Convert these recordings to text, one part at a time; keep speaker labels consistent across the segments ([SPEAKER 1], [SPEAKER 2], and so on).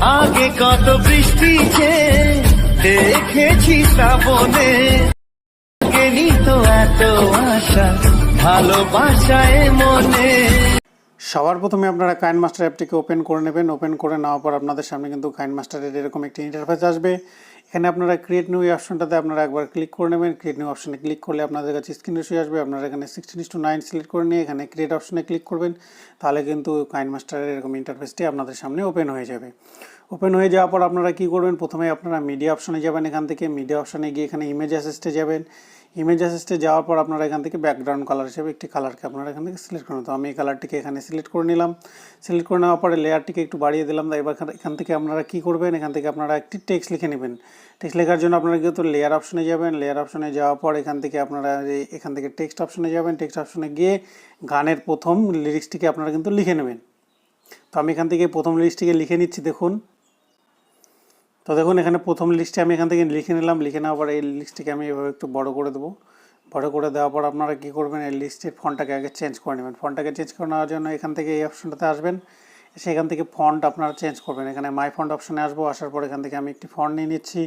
[SPEAKER 1] আগে কত বৃষ্টি যে দেখেছি শ্রাবণে তো এত আশা ভালোবাসায় মনে।
[SPEAKER 2] সবার প্রথমে আপনারা কাইন মাস্টার অ্যাপটিকে ওপেন করে নেবেন। ওপেন করে নেওয়ার পর আপনাদের সামনে কিন্তু কাইন মাস্টারের এরকম একটি ইন্টারফেস আসবে। এখানে আপনারা ক্রিয়েট নিউ অপশনটাতে আপনারা একবার ক্লিক করে নেবেন। ক্রিয়েট নিউ অপশনে ক্লিক করলে আপনাদের কাছে স্ক্রিন হয়ে আসবে। আপনারা এখানে সিক্সটিন টু নাইন সিলেক্ট করে নিয়ে এখানে ক্রিয়েট অপশনে ক্লিক করবেন। তাহলে কিন্তু কাইন মাস্টারের এরকম ইন্টারফেসটি আপনাদের সামনে ওপেন হয়ে যাবে। ওপেন হয়ে যাওয়ার পর আপনারা কী করবেন? প্রথমে আপনারা মিডিয়া অপশনে যাবেন এখান থেকে। মিডিয়া অপশনে গিয়ে এখানে ইমেজ অ্যাসিস্টে যাবেন। ইমেজ অ্যাসিস্টে যাওয়ার পর আপনারা এখান থেকে ব্যাকগ্রাউন্ড কালার হিসেবে একটি কালারকে আপনারা এখান থেকে সিলেক্ট করুন। তো আমি এই কালারটিকে এখানে সিলেক্ট করে নিলাম। সিলেক্ট করে নেওয়ার পরে লেয়ারটিকে একটু বাড়িয়ে দিলাম। তো এবার এখান- থেকে আপনারা কী করবেন? এখান থেকে আপনারা একটি টেক্সট লিখে নেবেন। টেক্সট লেখার জন্য আপনারা কিন্তু লেয়ার অপশনে যাবেন। লেয়ার অপশনে যাওয়ার পর এখান থেকে আপনারা এখান থেকে টেক্সট অপশনে যাবেন। টেক্সট অপশনে গিয়ে গানের প্রথম লিরিক্সটিকে আপনারা কিন্তু লিখে নেবেন। তো আমি এখান থেকে প্রথম লিরিক্সটিকে লিখে নিচ্ছি, দেখুন। তো দেখুন, এখানে প্রথম লিস্টে আমি এখান থেকে লিখে নিলাম। লিখে নেওয়ার পর এই লিস্টটিকে আমি এভাবে একটু বড় করে দেবো। বড় করে দেওয়ার পর আপনারা কী করবেন, এই লিস্টের ফন্টটাকে আগে চেঞ্জ করে নেবেন। ফন্টটাকে চেঞ্জ করে নেওয়ার জন্য এখান থেকে এই অপশনটাতে আসবেন। সেখান থেকে ফন্ট আপনারা চেঞ্জ করবেন। এখানে মাই ফন্ট অপশনে আসব। আসার পর এখান থেকে আমি একটি ফন্ট নিয়ে নিচ্ছি।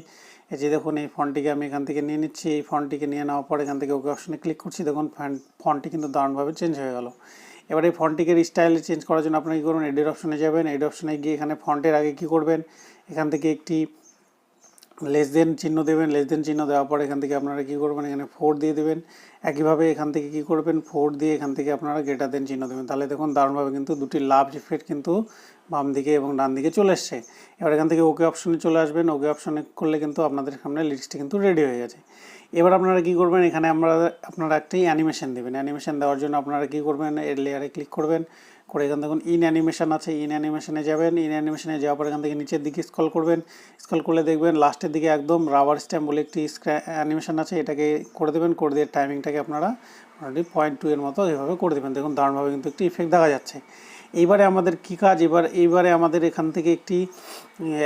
[SPEAKER 2] এই যে দেখুন, এই ফন্টটিকে আমি এখান থেকে নিয়ে নিচ্ছি। এই ফন্টটিকে নিয়ে নেওয়ার পর এখান থেকে ওকে অপশনে ক্লিক করছি। দেখুন ফন্টটি কিন্তু দারুণভাবে চেঞ্জ হয়ে গেল। এবার এই ফন্টটিকে স্টাইলে চেঞ্জ করার জন্য আপনি কী করবেন? এডিট অপশনে যাবেন। এডিট অপশনে গিয়ে এখানে ফন্টের আগে কি করবেন? এখান থেকে একটি লেস দেন চিহ্ন দেবেন লেস দেন চিহ্ন দেওয়ার পর এখান থেকে আপনারা কী করবেন? এখানে ফোর দিয়ে দেবেন। একইভাবে এখান থেকে কী করবেন? ফোর দিয়ে এখান থেকে আপনারা গ্রেটার দেন চিহ্ন দেবেন। তাহলে দেখুন দারুণভাবে কিন্তু দুটি লাভ ইফেক্ট কিন্তু বাম দিকে এবং ডান দিকে চলে এসছে। এবার এখান থেকে ওকে অপশনে চলে আসবেন। ওকে অপশনে করলে কিন্তু আপনাদের সামনে লিস্টটি কিন্তু রেডি হয়ে গেছে। এবার আপনারা কী করবেন? এখানে আমরা, আপনারা একটি অ্যানিমেশন দেবেন। অ্যানিমেশন দেওয়ার জন্য আপনারা কী করবেন? এর লেয়ারে ক্লিক করবেন। করে এখান দেখুন ইন অ্যানিমেশন আছে ইন অ্যানিমেশনে যাবেন ইন অ্যানিমেশনে যাওয়ার পর এখান থেকে নিচের দিকে স্ক্রল করবেন স্কল করলে দেখবেন লাস্টের দিকে একদম রাবার স্ট্যাম্প বলে একটি অ্যানিমেশন আছে, এটাকে করে দেবেন, করে দিয়ে টাইমিংটাকে আপনারা মোটামুটি পয়েন্ট টু এর মতো এভাবে করে দেবেন। দেখুন, দারুণভাবে কিন্তু একটি ইফেক্ট দেখা যাচ্ছে। এইবারে আমাদের কী কাজ? এবার এইবারে আমাদের এখান থেকে একটি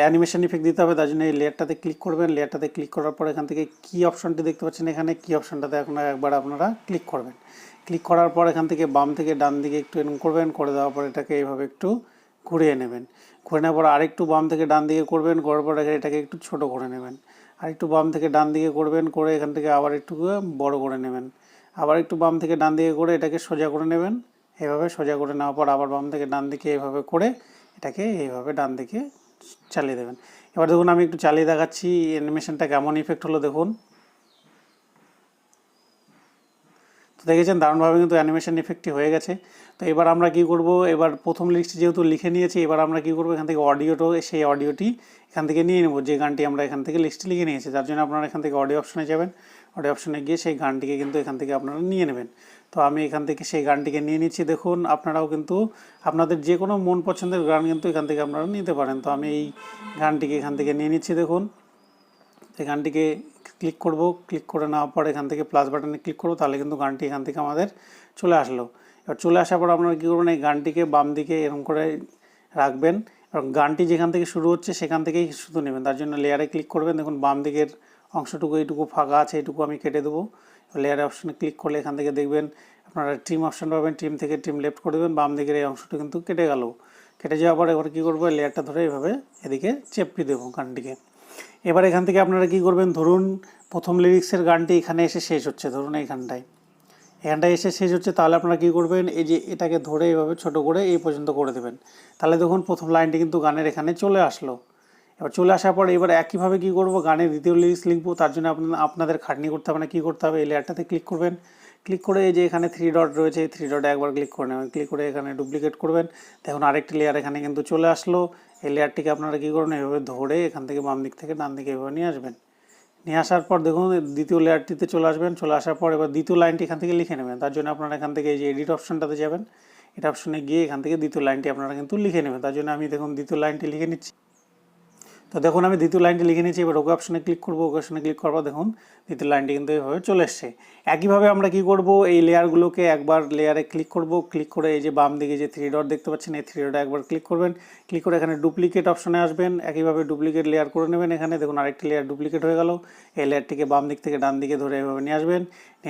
[SPEAKER 2] অ্যানিমেশন ইফেক্ট দিতে হবে, তার জন্য এই লেয়ারটাতে ক্লিক করবেন। লেয়ারটাতে ক্লিক করার পর এখান থেকে কী অপশনটি দেখতে পাচ্ছেন এখানে? কী অপশনটাতে আপনারা একবার আপনারা ক্লিক করবেন। ক্লিক করার পর এখান থেকে বাম থেকে ডান দিকে একটু এরকম করবেন, করে দেওয়ার পর এটাকে এইভাবে একটু ঘুরিয়ে নেবেন। ঘুরে নেওয়ার পর আরেকটু বাম থেকে ডান দিকে করবেন, করার পর এটাকে একটু ছোট করে নেবেন। আর একটু বাম থেকে ডান দিকে করবেন, করে এখান থেকে আবার একটু বড় করে নেবেন। আবার একটু বাম থেকে ডান দিকে করে এটাকে সোজা করে নেবেন। এভাবে সোজা করে নেওয়ার পর আবার বাম থেকে ডান দিকে এভাবে করে এটাকে এইভাবে ডান দিকে চালিয়ে দেবেন। এবার দেখুন, আমি একটু চালিয়ে দেখাচ্ছি অ্যানিমেশনটা কেমন ইফেক্ট হলো দেখুন তো দেখেছেন, দারুণভাবে কিন্তু অ্যানিমেশন ইফেক্টটি হয়ে গেছে। তো এবার আমরা কি করব? এবার প্রথম লিস্টটি যেহেতু লিখে নিয়েছি, এবার আমরা কি করব? এখান থেকে অডিওটো সেই অডিওটি এখান থেকে নিয়ে নেব। যে গানটি আমরা এখান থেকে লিস্টে লিখে নিয়েছি তার জন্য আপনারা এখান থেকে অডিও অপশনে যাবেন। অডিও অপশনে গিয়ে সেই গানটিকে কিন্তু এখান থেকে আপনারা নিয়ে নেবেন। তো আমি এখান থেকে সেই গানটিকে নিয়ে নিচ্ছি। দেখুন, আপনারাও কিন্তু, আপনাদের যে কোনো মন পছন্দের গান কিন্তু এখান থেকে আপনারা নিতে পারেন। তো আমি এই গানটিকে এখান থেকে নিয়ে নিচ্ছি, দেখুন। এই গানটিকে ক্লিক করব ক্লিক করে নেওয়ার পর এখান থেকে প্লাস বাটনে ক্লিক করব, তাহলে কিন্তু গানটি এখান থেকে আমাদের চলে আসলো। এবার চলে আসার পর আপনারা কী করবেন এই গানটিকে বাম দিকে এরকম করে রাখবেন। এবং গানটি যেখান থেকে শুরু হচ্ছে সেখান থেকেই শুধু নেবেন। তার জন্য লেয়ারে ক্লিক করবেন। দেখুন, বাম দিকের অংশটুকু এইটুকু ফাঁকা আছে, এইটুকু আমি কেটে দেবো। লেয়ার অপশানে ক্লিক করলে এখান থেকে দেখবেন আপনারা টিম অপশান পাবেন টিম থেকে টিম লেফট করে দেবেন, বাম দিকের এই অংশটা কিন্তু কেটে গেল। কেটে যাওয়ার পর এবার কী করব লেয়ারটা ধরে এইভাবে এদিকে চেপটি দেবো গানটিকে। এবার এখান থেকে আপনারা কি করবেন? ধরুন প্রথম লিরিক্সের গানটি এখানে এসে শেষ হচ্ছে, ধরুন এইখানটায়। এখানটায় এসে শেষ হচ্ছে, তাহলে আপনারা কী করবেন? এই যে এটাকে ধরে এভাবে ছোট করে এই পর্যন্ত করে দেবেন। তাহলে দেখুন প্রথম লাইনটি কিন্তু গানের এখানে চলে আসলো। এবার চলে আসার পর এবার একইভাবে কী করব? গানের দ্বিতীয় লিরিক্স লিখব, তার জন্য আপনাদের খাটনি করতে হবে না, কী করতে হবে? এই লেয়ারটাতে ক্লিক করবেন। ক্লিক করে এই যে এখানে থ্রি ডট রয়েছে, এই থ্রি ডটে একবার ক্লিক করে নেবেন। ক্লিক করে এখানে ডুপ্লিকেট করবেন। দেখুন আরেকটি লেয়ার এখানে কিন্তু চলে আসলো। এই লেয়ারটিকে আপনারা কী করবেন এভাবে ধরে এখান থেকে বাম দিক থেকে ডান দিকে এভাবে নিয়ে আসবেন। নিয়ে আসার পর দেখুন, দ্বিতীয় লেয়ারটিতে চলে আসবেন। চলে আসার পর এবার দ্বিতীয় লাইনটি এখান থেকে লিখে নেবেন। তার জন্য আপনারা এখান থেকে এই যে এডিট অপশনটাতে যাবেন। এটা অপশনে গিয়ে এখান থেকে দ্বিতীয় লাইনটি আপনারা কিন্তু লিখে নেবেন। তার জন্য আমি দেখুন, দ্বিতীয় লাইনটি লিখে নিচ্ছি। তো দেখুন, আমি দ্বিতীয় লাইনটি লিখে নিয়েছি, এবার ওকে অপশনে ক্লিক করব, ওকে অপশনে ক্লিক করব, দেখুন, দ্বিতীয় লাইনটি কিন্তু এভাবে চলে এসছে। একইভাবে আমরা কি করব? এই লেয়ারগুলোকে একবার লেয়ারে ক্লিক করব ক্লিক করে এই যে বাম দিকে যে থ্রি ডট দেখতে পাচ্ছেন, এই থ্রি ডটে একবার ক্লিক করবেন ক্লিক করে এখানে ডুপ্লিকেট অপশনে আসবেন, একইভাবে ডুপ্লিকেট লেয়ার করে নেবেন এখানে, দেখুন, আরেকটি লেয়ার ডুপ্লিকেট হয়ে গেল, এই লেয়ারটিকে বাম দিক থেকে ডান দিকে ধরে এভাবে নিয়ে আসবেন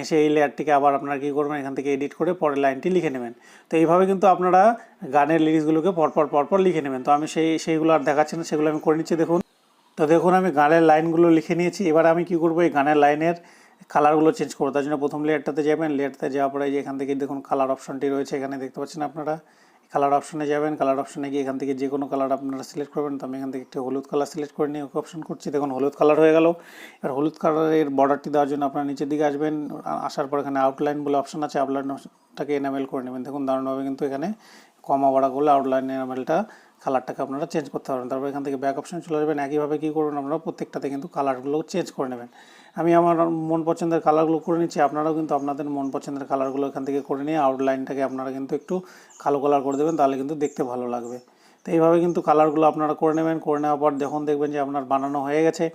[SPEAKER 2] এসে এই লেয়ারটিকে আবার আপনারা কী করবেন, এখান থেকে এডিট করে পরের লাইনটি লিখে নেবেন। তো এইভাবে কিন্তু আপনারা গানের লিরিক্সগুলোকে পরপর পরপর লিখে নেবেন। তো আমি সেই, সেইগুলো আর দেখাচ্ছি না, সেগুলো আমি করে নিচ্ছি, দেখুন তো দেখুন, আমি গানের লাইনগুলো লিখে নিয়েছি। এবার আমি কি করব, এই গানের লাইনের কালারগুলো চেঞ্জ করব। তার জন্য প্রথম লেয়ারটাতে যাবেন। লেয়ারটাতে যাওয়ার পরে যে এখান থেকে দেখুন কালার অপশনটি রয়েছে এখানে। দেখতে পাচ্ছেন আপনারা? কালার অপশনে যাবেন। কালার অপশনে গিয়ে এখান থেকে যে কোনো কালার আপনারা সিলেক্ট করবেন। তো আমি এখান থেকে একটি হলুদ কালার সিলেক্ট করে নিয়ে ওকে অপশন করছি। দেখুন, হলুদ কালার হয়ে গেল। এবার হলুদ কালারের বর্ডারটি দেওয়ার জন্য আপনারা নিচের দিকে আসবেন। আসার পর এখানে আউটলাইন বলে অপশন আছে। আউটলাইনটাকে এনামেল করে নেবেন। দেখুন, দারুণভাবে কিন্তু এখানে কমা বাড়া করলে আউটলাইন এনামেলটা কালারটাকে আপনারা চেঞ্জ করতে পারবেন। তারপর এখান থেকে ব্যাক অপশন চলে যাবেন একইভাবে কী করবেন আপনারা? প্রত্যেকটাতে কিন্তু কালারগুলো চেঞ্জ করে নেবেন। আমি আমার মন পছন্দের কালারগুলো করে নিচ্ছি। আপনারাও কিন্তু আপনাদের মন পছন্দের কালারগুলো এখান থেকে করে নিয়ে আউটলাইনটাকে আপনারা কিন্তু একটু কালো কালার করে দেবেন, তাহলে কিন্তু দেখতে ভালো লাগবে। তো এইভাবে কিন্তু কালারগুলো আপনারা করে নেবেন। করে নেওয়ার পর যখন দেখবেন যে আপনার বানানো হয়ে গেছে,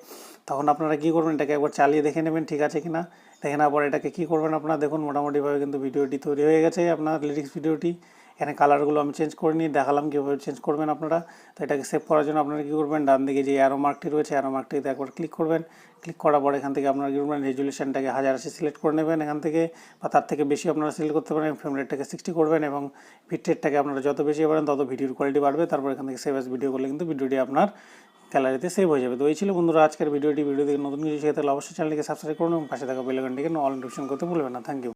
[SPEAKER 2] তখন আপনারা কী করবেন? এটাকে একবার চালিয়ে দেখে নেবেন, ঠিক আছে কিনা? দেখে নেওয়ার পর এটাকে কী করবেন আপনারা? দেখুন, মোটামুটিভাবে কিন্তু ভিডিওটি তৈরি হয়ে গেছে। আপনার লিরিক্স ভিডিওটি এখানে কালারগুলো আমি চেঞ্জ করে নিয়ে দেখালাম কীভাবে চেঞ্জ করবেন আপনারা। তো এটাকে সেভ করার জন্য আপনারা কী করবেন, ডান দিকে যে অ্যারো মার্কটি রয়েছে অ্যারো মার্কটিতে একবার ক্লিক করবেন। ক্লিক করার পর এখান থেকে আপনারা কী করবেন রেজুলেশনটাকে হাজার আশি সিলেক্ট করে নেবেন এখান থেকে বা তার থেকে বেশি আপনারা সিলেক্ট করতে পারেন ফ্রেম রেটটাকে সিক্সটি করবেন এবং বিট রেটটাকে আপনারা যত বেশি পারেন তত ভিডিওর কোয়ালিটি বাড়বে, তারপর এখান থেকে সেভ ভিডিও করলে কিন্তু ভিডিওটি আপনার গ্যালারিতে সেভ হয়ে যাবে। তো এই ছিল বন্ধুরা আজকের ভিডিওটি ভিডিও থেকে নতুন কিছু তাহলে অবশ্যই চ্যানেলটিকে সাবস্ক্রাইব করুন এবং পাশে থাকা বেলাগানটিকে অল নোটিফিকেশন করতে ভুলবেন না। Thank you